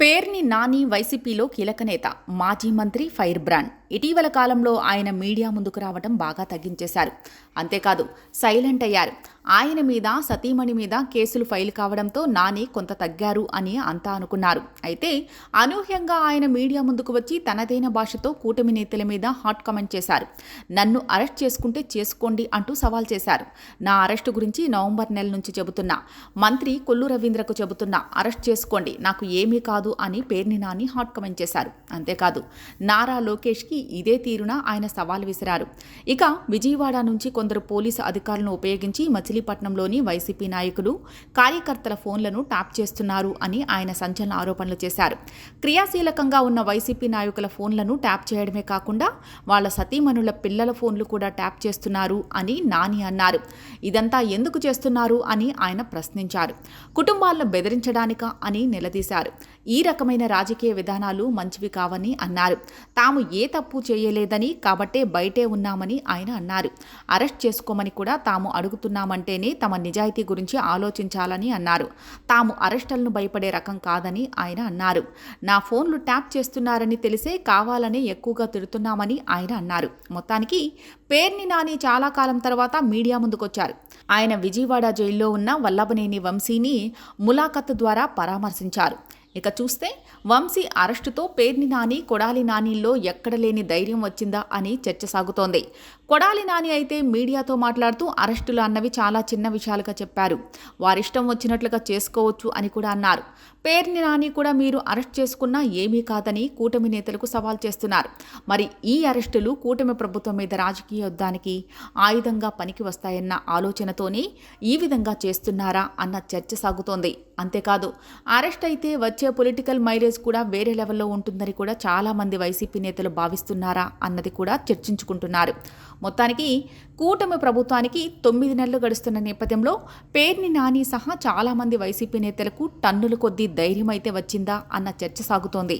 పేర్ని నాని వైసీపీలో కీలక నేత మాజీ మంత్రి ఫైర్ బ్రాండ్. ఇటీవల కాలంలో ఆయన మీడియా ముందుకు రావడం బాగా తగ్గించేశారు. అంతేకాదు సైలెంట్ అయ్యారు. ఆయన మీద సతీమణి మీద కేసులు ఫైల్ కావడంతో నాని కొంత తగ్గారు అని అంతా అనుకున్నారు. అయితే అనూహ్యంగా ఆయన మీడియా ముందుకు వచ్చి తనదైన భాషతో కూటమి నేతల మీద హాట్ కామెంట్ చేశారు. నన్ను అరెస్ట్ చేసుకుంటే చేసుకోండి అంటూ సవాల్ చేశారు. నా అరెస్టు గురించి నవంబర్ నెల నుంచి చెబుతున్నా. మంత్రి కొల్లు రవీంద్రకు చెబుతున్నా అరెస్ట్ చేసుకోండి నాకు ఏమీ కాదు అని పేర్ని నాని హాట్ కామెంట్ చేశారు. అంతేకాదు నారా లోకేష్కి ఇదే తీరున ఆయన సవాల్ విసిరారు. ఇక విజయవాడ నుంచి కొందరు పోలీసు అధికారులను ఉపయోగించి మచిలీపట్నంలోని వైసీపీ నాయకులు కార్యకర్తల ఫోన్లను ట్యాప్ చేస్తున్నారు అని ఆయన సంచలన ఆరోపణలు చేశారు. క్రియాశీలకంగా ఉన్న వైసీపీ నాయకుల ఫోన్లను ట్యాప్ చేయడమే కాకుండా వాళ్ళ సతీమణుల పిల్లల ఫోన్లు కూడా ట్యాప్ చేస్తున్నారు అని నాని అన్నారు. ఇదంతా ఎందుకు చేస్తున్నారు అని ఆయన ప్రశ్నించారు. కుటుంబాలను బెదిరించడానికా అని నిలదీశారు. ఈ రకమైన రాజకీయ విధానాలు మంచివి కావని అన్నారు. తాము ఏ తప్పు చేయలేదని కాబట్టే బయటే ఉన్నామని ఆయన అన్నారు. అరెస్ట్ చేసుకోమని కూడా తాము అడుగుతున్నామంటేనే తమ నిజాయితీ గురించి ఆలోచించాలని అన్నారు. తాము అరెస్టులను భయపడే రకం కాదని ఆయన అన్నారు. నా ఫోన్లు ట్యాప్ చేస్తున్నారని తెలిసే కావాలనే ఎక్కువగా తిడుతున్నామని ఆయన అన్నారు. మొత్తానికి పేర్ని నాని చాలా కాలం తర్వాత మీడియా ముందుకొచ్చారు. ఆయన విజయవాడ జైల్లో ఉన్న వల్లభనేని వంశీని ములాఖత్ ద్వారా పరామర్శించారు. ఇక చూస్తే వంశీ అరెస్టుతో పేర్ని నాని కొడాలి నానిల్లో ఎక్కడ లేని ధైర్యం వచ్చిందా అని చర్చ సాగుతోంది. కొడాలి నాని అయితే మీడియాతో మాట్లాడుతూ అరెస్టులు అన్నవి చాలా చిన్న విషయాలుగా చెప్పారు. వారిష్టం వచ్చినట్లుగా చేసుకోవచ్చు అని కూడా అన్నారు. పేర్ని నాని కూడా మీరు అరెస్ట్ చేసుకున్నా ఏమీ కాదని కూటమి నేతలకు సవాల్ చేస్తున్నారు. మరి ఈ అరెస్టులు కూటమి ప్రభుత్వం మీద రాజకీయ యుద్ధానికి ఆయుధంగా పనికి వస్తాయన్న ఆలోచనతోనే ఈ విధంగా చేస్తున్నారా అన్న చర్చ సాగుతోంది. అంతేకాదు అరెస్ట్ అయితే వచ్చే పొలిటికల్ మైలేజ్ కూడా వేరే లెవెల్లో ఉంటుందని కూడా చాలామంది వైసీపీ నేతలు భావిస్తున్నారా అన్నది కూడా చర్చించుకుంటున్నారు. మొత్తానికి కూటమి ప్రభుత్వానికి తొమ్మిది నెలలు గడుస్తున్న నేపథ్యంలో పేర్ని నాని సహా చాలామంది వైసీపీ నేతలకు టన్నుల కొద్దీ ధైర్యం అయితే వచ్చిందా అన్న చర్చ సాగుతోంది.